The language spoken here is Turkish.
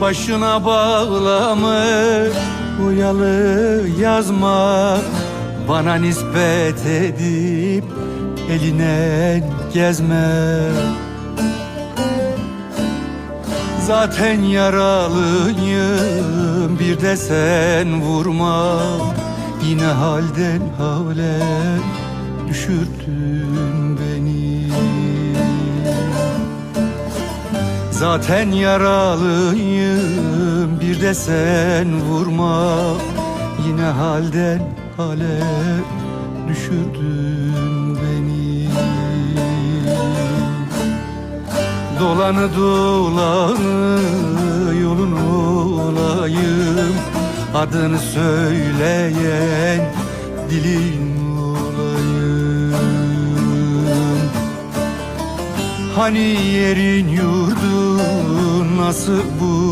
Başına bağlamış Uyalı yazma Bana nispet edip Eline gezme Zaten yaralıyım Bir de sen vurma. Yine halden hale Düşürdün Zaten yaralıyım Bir de sen vurma. Yine halden hale Düşürdün beni. Dolanı dolanı yolun olayım. Adını söyleyen dilin Hani yerin yurdun nasıl bu